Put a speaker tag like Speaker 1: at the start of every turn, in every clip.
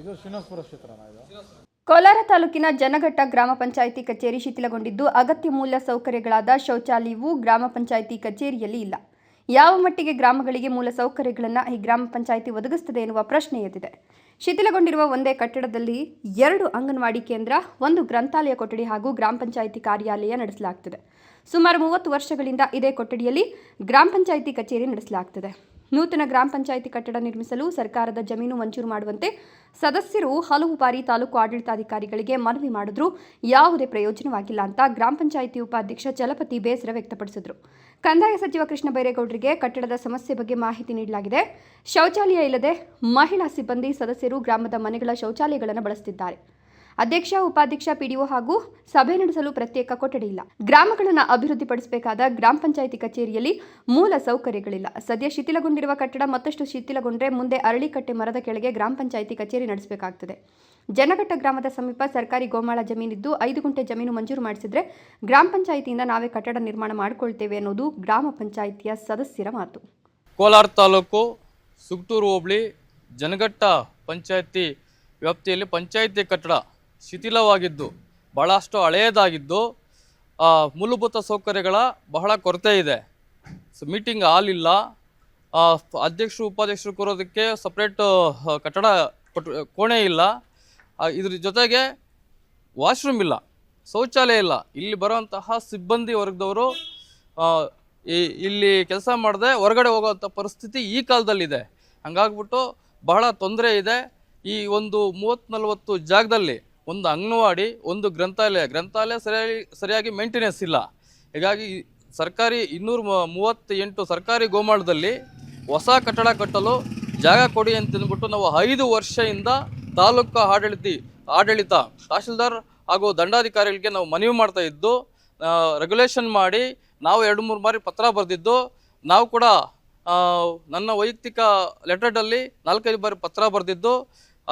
Speaker 1: ಇದು
Speaker 2: ಕೋಲಾರ ತಾಲೂಕಿನ ಜನಘಟ್ಟ ಗ್ರಾಮ ಪಂಚಾಯಿತಿ ಕಚೇರಿ ಶಿಥಿಲಗೊಂಡಿದ್ದು ಅಗತ್ಯ ಮೂಲ ಸೌಕರ್ಯಗಳಾದ ಶೌಚಾಲಯವು ಗ್ರಾಮ ಪಂಚಾಯಿತಿ ಕಚೇರಿಯಲ್ಲಿ ಇಲ್ಲ. ಯಾವ ಮಟ್ಟಿಗೆ ಗ್ರಾಮಗಳಿಗೆ ಮೂಲ ಸೌಕರ್ಯಗಳನ್ನು ಈ ಗ್ರಾಮ ಪಂಚಾಯಿತಿ ಒದಗಿಸುತ್ತದೆ ಎನ್ನುವ ಪ್ರಶ್ನೆ ಎದ್ದಿದೆ. ಶಿಥಿಲಗೊಂಡಿರುವ ಒಂದೇ ಕಟ್ಟಡದಲ್ಲಿ ಎರಡು ಅಂಗನವಾಡಿ ಕೇಂದ್ರ, ಒಂದು ಗ್ರಂಥಾಲಯ ಕೊಠಡಿ ಹಾಗೂ ಗ್ರಾಮ ಪಂಚಾಯಿತಿ ಕಾರ್ಯಾಲಯ ನಡೆಸಲಾಗ್ತದೆ. ಸುಮಾರು ಮೂವತ್ತು ವರ್ಷಗಳಿಂದ ಇದೇ ಕೊಠಡಿಯಲ್ಲಿ ಗ್ರಾಮ ಪಂಚಾಯಿತಿ ಕಚೇರಿ ನಡೆಸಲಾಗ್ತಿದೆ. ನೂತನ ಗ್ರಾಮ ಪಂಚಾಯಿತಿ ಕಟ್ಟಡ ನಿರ್ಮಿಸಲು ಸರ್ಕಾರದ ಜಮೀನು ಮಂಜೂರು ಮಾಡುವಂತೆ ಸದಸ್ಯರು ಹಲವು ಬಾರಿ ತಾಲೂಕು ಆಡಳಿತಾಧಿಕಾರಿಗಳಿಗೆ ಮನವಿ ಮಾಡಿದ್ರು. ಯಾವುದೇ ಪ್ರಯೋಜನವಾಗಿಲ್ಲ ಅಂತ ಗ್ರಾಮ ಪಂಚಾಯಿತಿ ಉಪಾಧ್ಯಕ್ಷ ಚಲಪತಿ ಬೇಸರ ವ್ಯಕ್ತಪಡಿಸಿದರು. ಕಂದಾಯ ಸಚಿವ ಕೃಷ್ಣ ಬೈರೇಗೌಡರಿಗೆ ಕಟ್ಟಡದ ಸಮಸ್ಯೆ ಬಗ್ಗೆ ಮಾಹಿತಿ ನೀಡಲಾಗಿದೆ. ಶೌಚಾಲಯ ಇಲ್ಲದೆ ಮಹಿಳಾ ಸಿಬ್ಬಂದಿ ಸದಸ್ಯರು ಗ್ರಾಮದ ಮನೆಗಳ ಶೌಚಾಲಯಗಳನ್ನು ಬಳಸುತ್ತಿದ್ದಾರೆ. ಅಧ್ಯಕ್ಷ, ಉಪಾಧ್ಯಕ್ಷ, ಪಿಡಿಒ ಹಾಗೂ ಸಭೆ ನಡೆಸಲು ಪ್ರತ್ಯೇಕ ಕೊಠಡಿ ಇಲ್ಲ ಗ್ರಾಮಗಳನ್ನು ಅಭಿವೃದ್ಧಿಪಡಿಸಬೇಕಾದ ಗ್ರಾಮ ಪಂಚಾಯಿತಿ ಕಚೇರಿಯಲ್ಲಿ ಮೂಲ ಸೌಕರ್ಯಗಳಿಲ್ಲ. ಸದ್ಯ ಶಿಥಿಲಗೊಂಡಿರುವ ಕಟ್ಟಡ ಮತ್ತಷ್ಟು ಶಿಥಿಲಗೊಂಡ್ರೆ ಮುಂದೆ ಅರಳಿಕಟ್ಟೆ ಮರದ ಕೆಳಗೆ ಗ್ರಾಮ ಪಂಚಾಯಿತಿ ಕಚೇರಿ ನಡೆಸಬೇಕಾಗ್ತದೆ. ಜನಘಟ್ಟ ಗ್ರಾಮದ ಸಮೀಪ ಸರ್ಕಾರಿ ಗೋಮಾಳ ಜಮೀನಿದ್ದು ಐದು ಗುಂಟೆ ಜಮೀನು ಮಂಜೂರು ಮಾಡಿಸಿದ್ರೆ ಗ್ರಾಮ ಪಂಚಾಯಿತಿಯಿಂದ ನಾವೇ ಕಟ್ಟಡ ನಿರ್ಮಾಣ ಮಾಡಿಕೊಳ್ತೇವೆ ಅನ್ನೋದು ಗ್ರಾಮ ಪಂಚಾಯಿತಿಯ ಸದಸ್ಯರ ಮಾತು.
Speaker 3: ಕೋಲಾರ ತಾಲೂಕು ಸುಗ್ಟೂರು ಹೋಬಳಿ ಜನಘಟ್ಟ ಪಂಚಾಯಿತಿ ವ್ಯಾಪ್ತಿಯಲ್ಲಿ ಪಂಚಾಯಿತಿ ಕಟ್ಟಡ ಶಿಥಿಲವಾಗಿದ್ದು, ಬಹಳಷ್ಟು ಹಳೆಯದಾಗಿದ್ದು ಮೂಲಭೂತ ಸೌಕರ್ಯಗಳ ಬಹಳ ಕೊರತೆ ಇದೆ. ಸೊ ಮೀಟಿಂಗ್ ಹಾಲ್ ಇಲ್ಲ. ಅಧ್ಯಕ್ಷರು, ಉಪಾಧ್ಯಕ್ಷರು ಕೂರೋದಕ್ಕೆ ಸಪ್ರೇಟ್ ಕಟ್ಟಡ ಕೊಟ್ಟು, ಕೋಣೆ ಇಲ್ಲ. ಇದ್ರ ಜೊತೆಗೆ ವಾಶ್ರೂಮ್ ಇಲ್ಲ, ಶೌಚಾಲಯ ಇಲ್ಲ. ಇಲ್ಲಿ ಬರುವಂತಹ ಸಿಬ್ಬಂದಿ ವರ್ಗದವರು ಇಲ್ಲಿ ಕೆಲಸ ಮಾಡದೆ ಹೊರಗಡೆ ಹೋಗುವಂಥ ಪರಿಸ್ಥಿತಿ ಈ ಕಾಲದಲ್ಲಿದೆ. ಹಂಗಾಗ್ಬಿಟ್ಟು ಬಹಳ ತೊಂದರೆ ಇದೆ. ಈ ಒಂದು ಮೂವತ್ತು ನಲವತ್ತು ಜಾಗದಲ್ಲಿ ಒಂದು ಅಂಗನವಾಡಿ, ಒಂದು ಗ್ರಂಥಾಲಯ. ಗ್ರಂಥಾಲಯ ಸರಿಯಾಗಿ ಸರಿಯಾಗಿ ಮೇಂಟೆನೆನ್ಸ್ ಇಲ್ಲ. ಹೀಗಾಗಿ ಸರ್ಕಾರಿ ಇನ್ನೂರ ಮೂವತ್ತೆಂಟು ಸರ್ಕಾರಿ ಗೋಮಾಳದಲ್ಲಿ ಹೊಸ ಕಟ್ಟಡ ಕಟ್ಟಲು ಜಾಗ ಕೊಡಿ ಅಂತಂದ್ಬಿಟ್ಟು ನಾವು ಐದು ವರ್ಷದಿಂದ ತಾಲೂಕು ಆಡಳಿತ ಆಡಳಿತ, ತಹಶೀಲ್ದಾರ್ ಹಾಗೂ ದಂಡಾಧಿಕಾರಿಗಳಿಗೆ ನಾವು ಮನವಿ ಮಾಡ್ತಾ ಇದ್ದು ರೆಗ್ಯುಲೇಷನ್ ಮಾಡಿ ನಾವು ಎರಡು ಮೂರು ಬಾರಿ ಪತ್ರ ಬರೆದಿದ್ದು, ನಾವು ಕೂಡ ನನ್ನ ವೈಯಕ್ತಿಕ ಲೆಟರ್ಡಲ್ಲಿ ನಾಲ್ಕೈದು ಬಾರಿ ಪತ್ರ ಬರೆದಿದ್ದು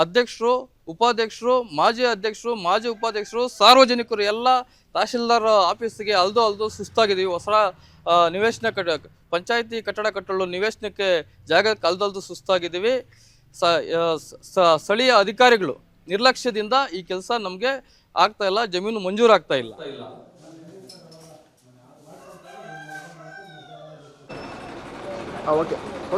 Speaker 3: ಅಧ್ಯಕ್ಷರು, ಉಪಾಧ್ಯಕ್ಷರು, ಮಾಜಿ ಅಧ್ಯಕ್ಷರು, ಮಾಜಿ ಉಪಾಧ್ಯಕ್ಷರು, ಸಾರ್ವಜನಿಕರು, ಎಲ್ಲ ತಹಶೀಲ್ದಾರ್ ಆಫೀಸಿಗೆ ಅಲ್ದು ಅಲ್ದು ಸುಸ್ತಾಗಿದ್ದೀವಿ ಹೊಸ ನಿವೇಶನ ಕಟ್ಟ ಪಂಚಾಯಿತಿ ಕಟ್ಟಡ ಕಟ್ಟಲು ನಿವೇಶನಕ್ಕೆ ಜಾಗಕ್ಕೆ ಅಲ್ದಲ್ದು ಸುಸ್ತಾಗಿದ್ದೀವಿ. ಸ್ಥಳೀಯ ಅಧಿಕಾರಿಗಳು ನಿರ್ಲಕ್ಷ್ಯದಿಂದ ಈ ಕೆಲಸ ನಮಗೆ ಆಗ್ತಾ ಇಲ್ಲ, ಜಮೀನು ಮಂಜೂರಾಗ್ತಾ ಇಲ್ಲ.
Speaker 4: ಓಕೆ.